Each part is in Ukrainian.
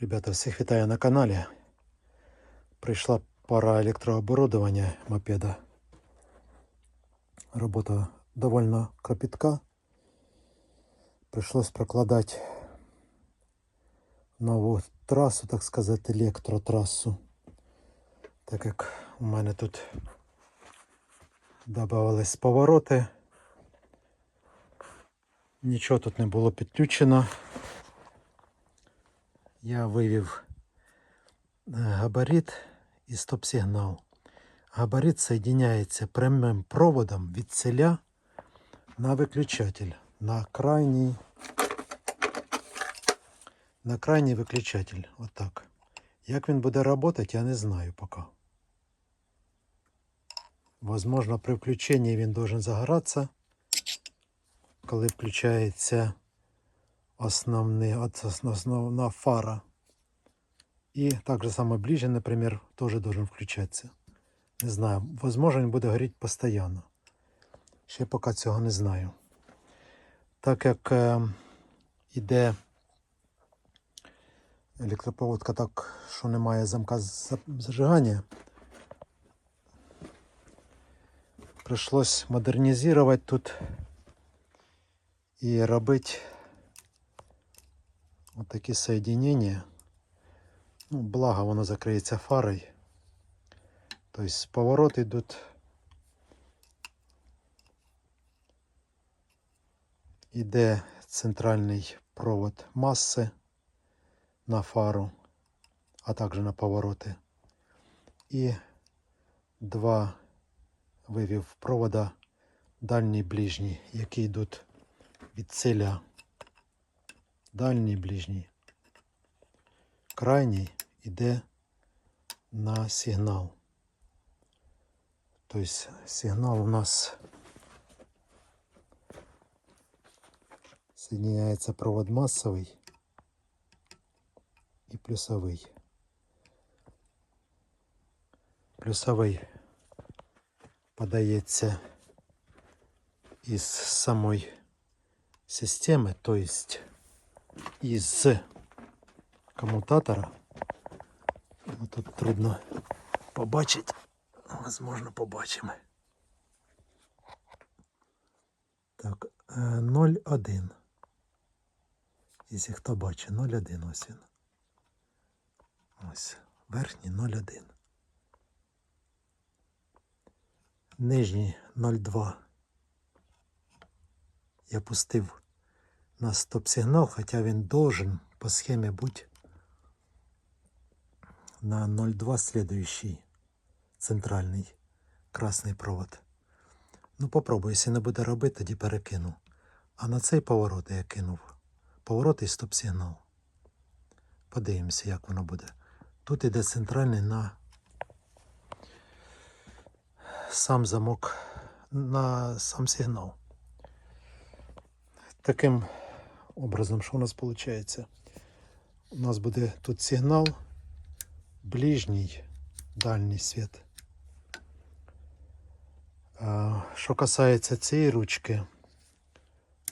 Ребята, всіх вітаю на каналі. Прийшла пара електрооборудовання мопеда. Робота довольно кропітка. Прийшлось прокладати нову трасу, так сказати, електротрасу. Так як у мене тут додавались повороти. Нічого тут не було підключено. Я вивів е, габарит і стоп-сигнал. Габарит соединяється прямим проводом від селя на виключатель, на крайній, на крайній виключатель. Отак. Як він буде працювати, я не знаю поки. Возможно, при включенні він должен загоратися, коли включається основний, от основна фара. І так же само ближе, например, тоже должен включатися. Не знаю, возможно, він буде горіти постійно. Ще поки цього не знаю. Так як е, іде електропроводка так, що немає замка зажигання, прийшлось модернізувати тут і робити такі соединення. Ну, благо воно закриється фарою. Тобто повороти йдуть. Іде центральний провод маси на фару, а також на повороти. І два вивів провода дальній ближній, які йдуть від ціля дальній ближній. Крайній йде на сигнал. Тобто сигнал у нас соединяється провод масовий і плюсовий. Плюсовий подається із самої системи, то есть із комутатора. Ну, Тут трудно побачити. Возможно, побачимо. Так, е, 0,1. Якщо хто бачить, 0,1 ось він. Ось, верхній 0,1. Нижній 0,2. Я пустив на стоп-сигнал, хоча він должен по схемі бути на 0,2 следующий центральний красний провод. Ну, попробую, якщо не буде робити, тоді перекину. А на цей поворот я кинув. Поворот і стоп-сигнал. Подивимося, як воно буде. Тут іде центральний на сам замок, на сам сигнал. Таким образом, що у нас виходить? У нас буде тут сигнал, ближній, дальній світ. Що касається цієї ручки,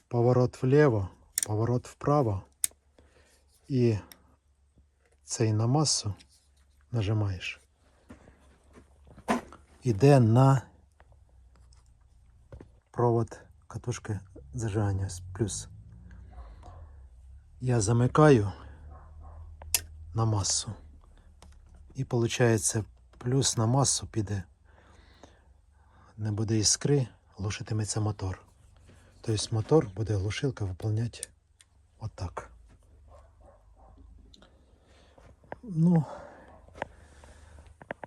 поворот вліво, поворот вправо і цей на масу нажимаєш. Іде на провод катушки зажигання плюс. Я замикаю на масу. І виходить, плюс на масу піде. Не буде іскри, глушитиметься мотор. Тобто мотор буде глушилка виповняти отак. Ну,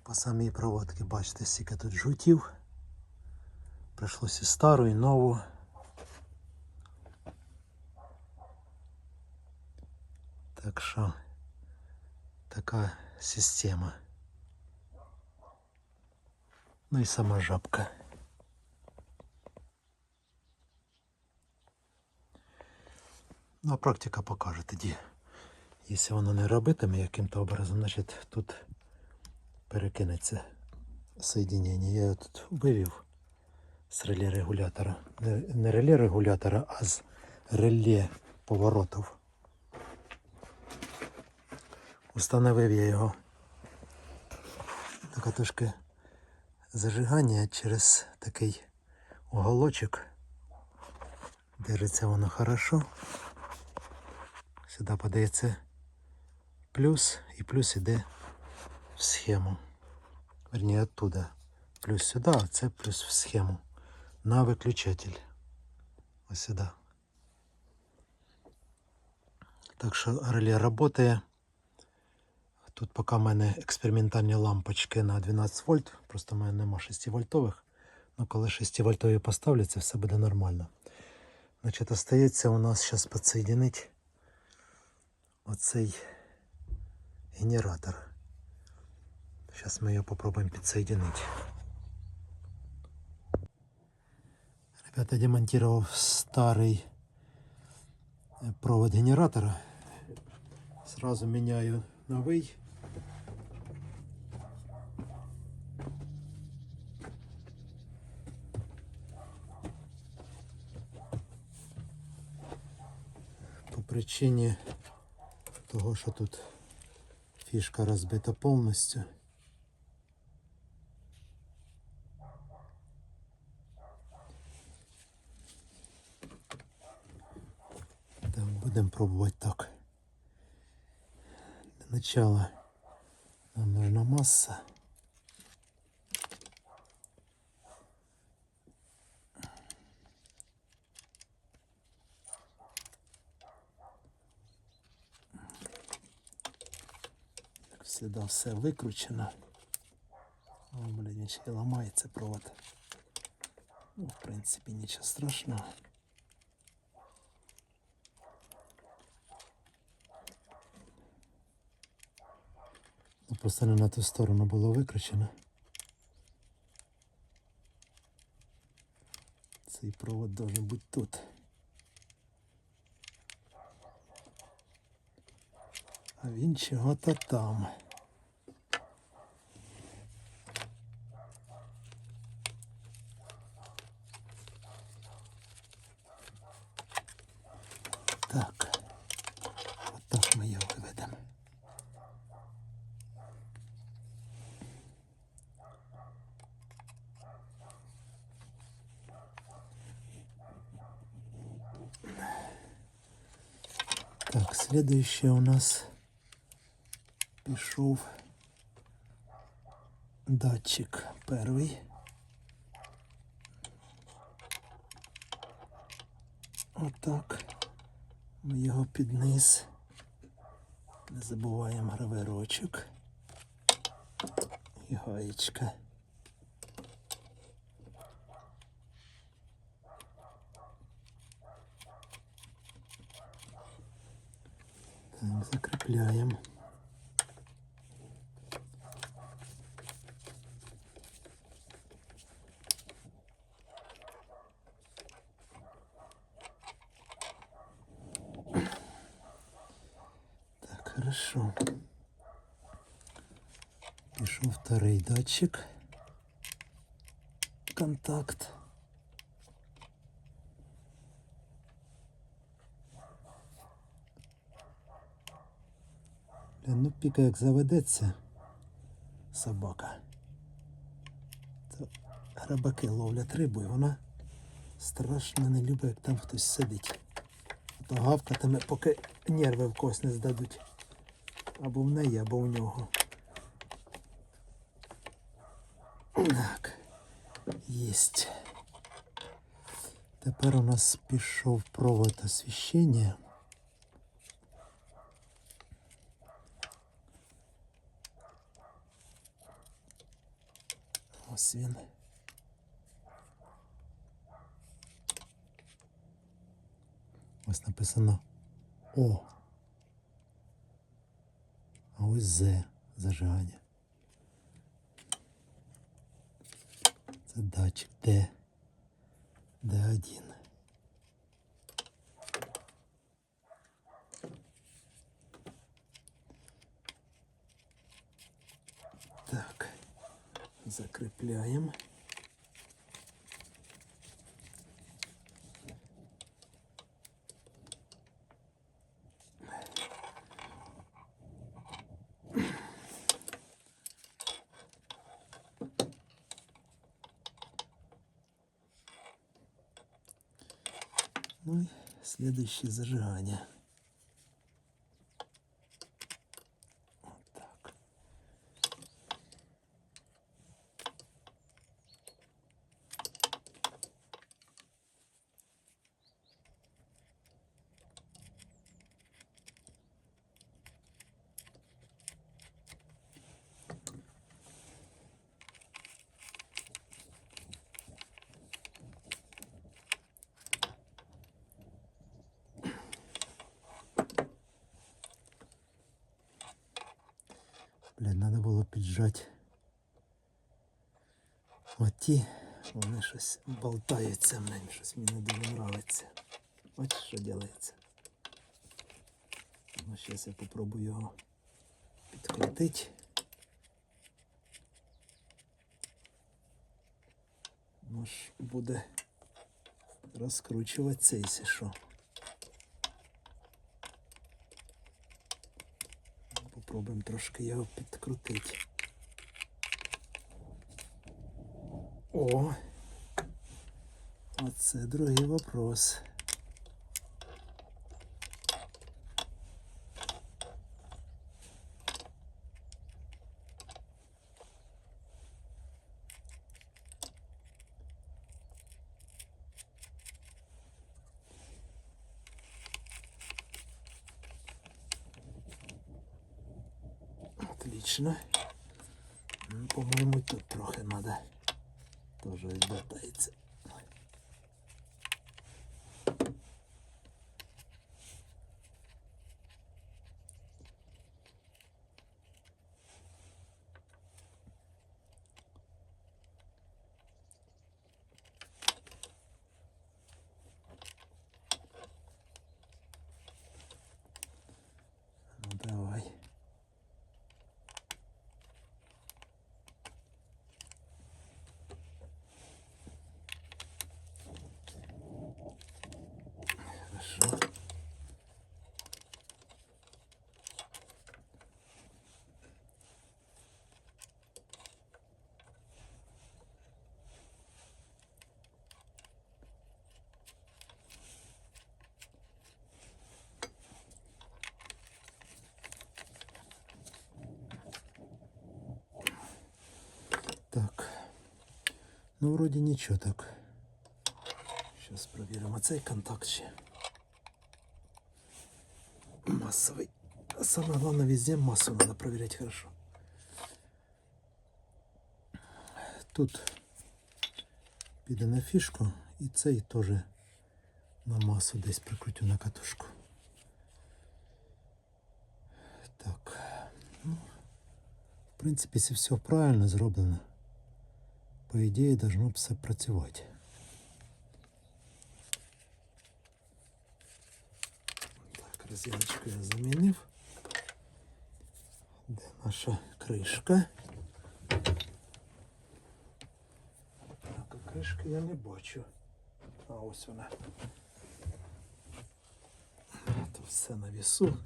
по самій проводці, бачите, скільки тут жгутів. Прийшлося і стару, і нову. Так що така система. Ну і сама жабка. Ну, а практика покаже тоді. Якщо воно не робитиме яким-то образом, значить тут перекинеться соєдинення. Я його тут вивів з реле регулятора. Не реле регулятора, а з реле поворотів. Установив я його на катушки зажигання через такий уголочок. Держиться воно хорошо. Сюди подається плюс і плюс іде в схему. Верні, оттуда. Плюс сюди, а це плюс в схему. На виключатель. Ось сюди. Так що реле працює. Тут поки в мене експериментальні лампочки на 12 вольт. Просто в мене нема 6 вольтових. Ну, коли 6 вольтові поставляться, все буде нормально. Значить, остається у нас зараз підсоєдинити оцей генератор. Зараз ми його попробуємо підсоединити. Ребята, демонтировав старий е, провод генератора. Сразу меняю новий. Причині того, що тут фішка розбита повністю. Так, будемо пробувати так. Для начала нам нужна масса. Завжди все викручено. О, блін, ще й ламається провод. Ну, в принципі, нічого страшного. Ну, Просто не на ту сторону було викручено. Цей провод должен бути тут. А він чого-то там. Так. Отак ми його виведемо. Так, следующее у нас пішов датчик перший. Отак. Ми його під низ. Не забуваємо граверочок. І гаєчка. Так, закріпляємо. Хорошо. Пішов второй датчик. Контакт. Блін, ну піка як заведеться собака. То грабаки ловлять рибу і вона страшно не любить, як там хтось сидить. То гавкатиме, поки нерви в когось не здадуть. Або в неї, або в нього. Так. Єсть. Тепер у нас пішов провод освіщення. Ось він. Ось написано О. Ось З зажигання. Це датчик Д. Д1. Так. Закрепляем. Ну и следующее зажигание. Блін, треба було піджати. Оті, вони щось болтаються, мені щось мені дуже нравиться. Бачиш, що робиться. Ну, зараз я попробую його підкрутити. Ну ж буде розкручуватися, якщо що. Попробуємо трошки його підкрутити. О! Оце другий вопрос. né? Хорошо. Так. Ну, вроде ничего так. Сейчас проверим оцей контакт ще Массовый. Самое главное, везде массу надо проверять хорошо. Тут піде на фішку і цей теж на масу десь прикрутю на катушку. Так. Ну, в принципі, якщо все правильно зроблено, по ідеї должно б все працювати. Резиночку я замінив. Де наша кришка? Так, а кришки я не бачу. А ось вона. Тут все на вісу.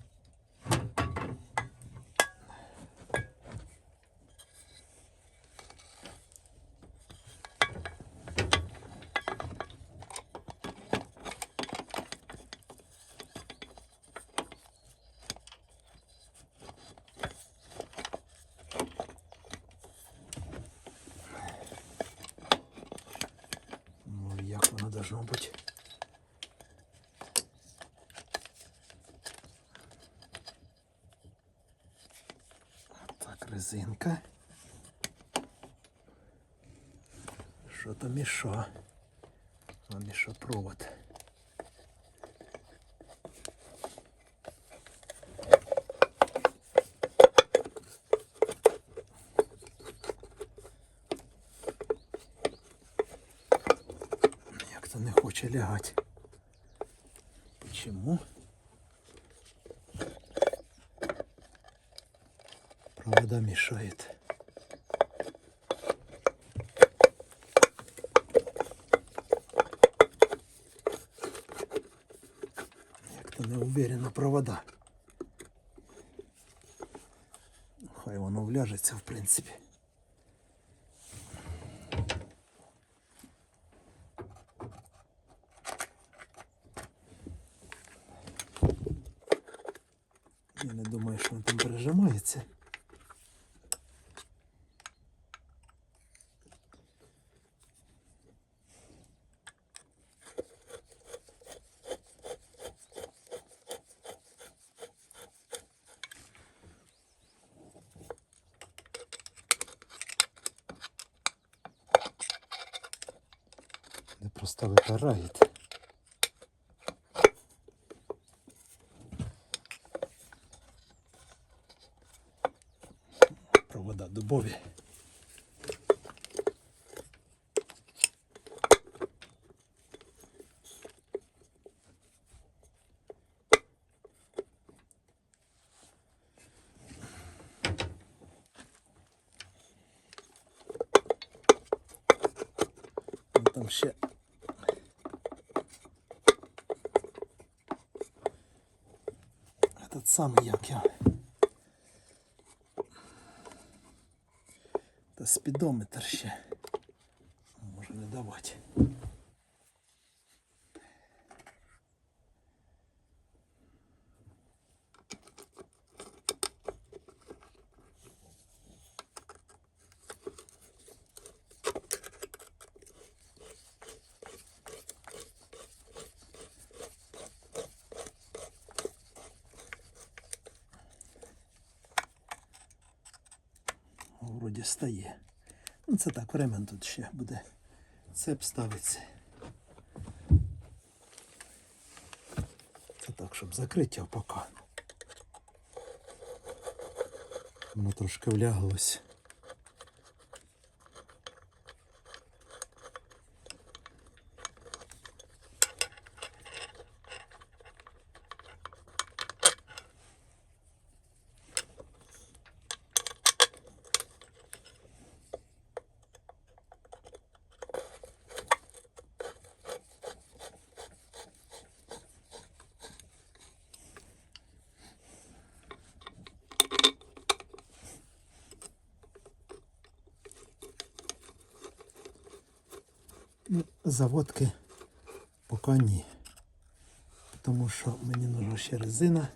Ну, як воно должно бути? Так, резинка. Що то мішо? А мішопровод. Як то не хоче лягати. Почему? Провода мешает. Як-то не уверенно провода. Хай воно вляжеться, в принципі. Пережимається. Не просто випирает. Провода дубові. Ну, Там ще самий як я. Та спідометр ще. Може не давати. Вроді стає. Ну це так, времен тут ще буде. Цеп ставиться. Це так, щоб закриття поки. Воно трошки вляглось. Ну, заводки поки ні. Тому що мені нужна ще резина.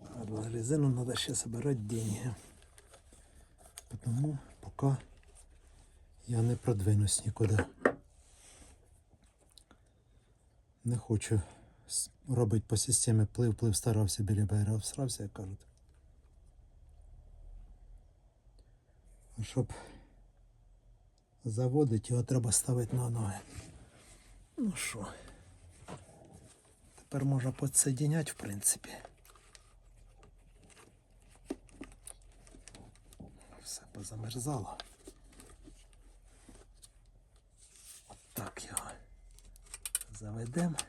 А на резину треба ще збирати деньги. Тому поки я не продвинусь нікуди. Не хочу робити по системі плив, плив, старався біля берега, всрався, як кажуть. Щоб заводить, його треба ставити на ноги. Ну що, тепер можна підсоединяти, в принципі. Все позамерзало. От його заведемо. Так,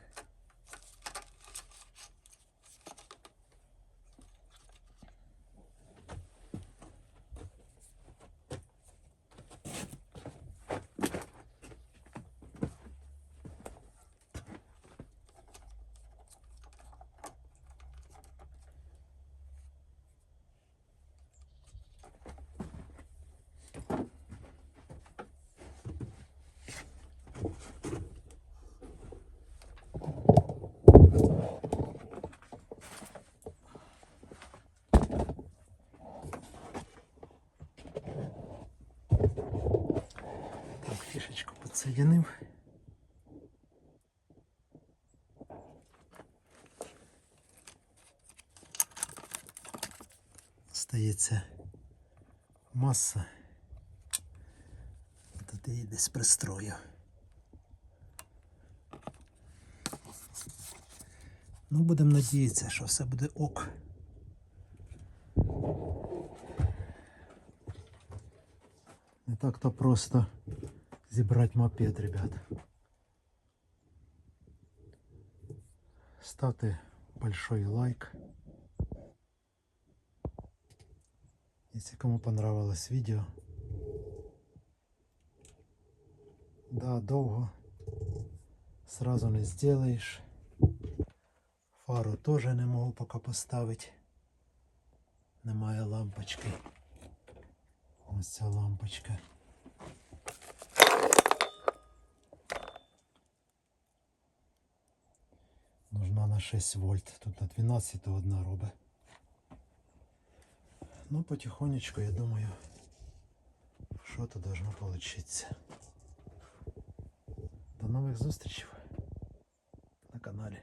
фішечку. Стається маса. Тут її десь пристрою. Ну, будемо надіятися, що все буде ок. Не так-то просто зібрати мопед, ребят. Ставте большой лайк. Если кому понравилось видео. Да, долго сразу не сделаешь. Фару тоже не можу поки поставити. Немає лампочки. Ось ця лампочка. нужна на 6 вольт. Тут на 12 то одна робить. Ну, потихонечку, я думаю, что-то должно получиться. До новых встреч на канале.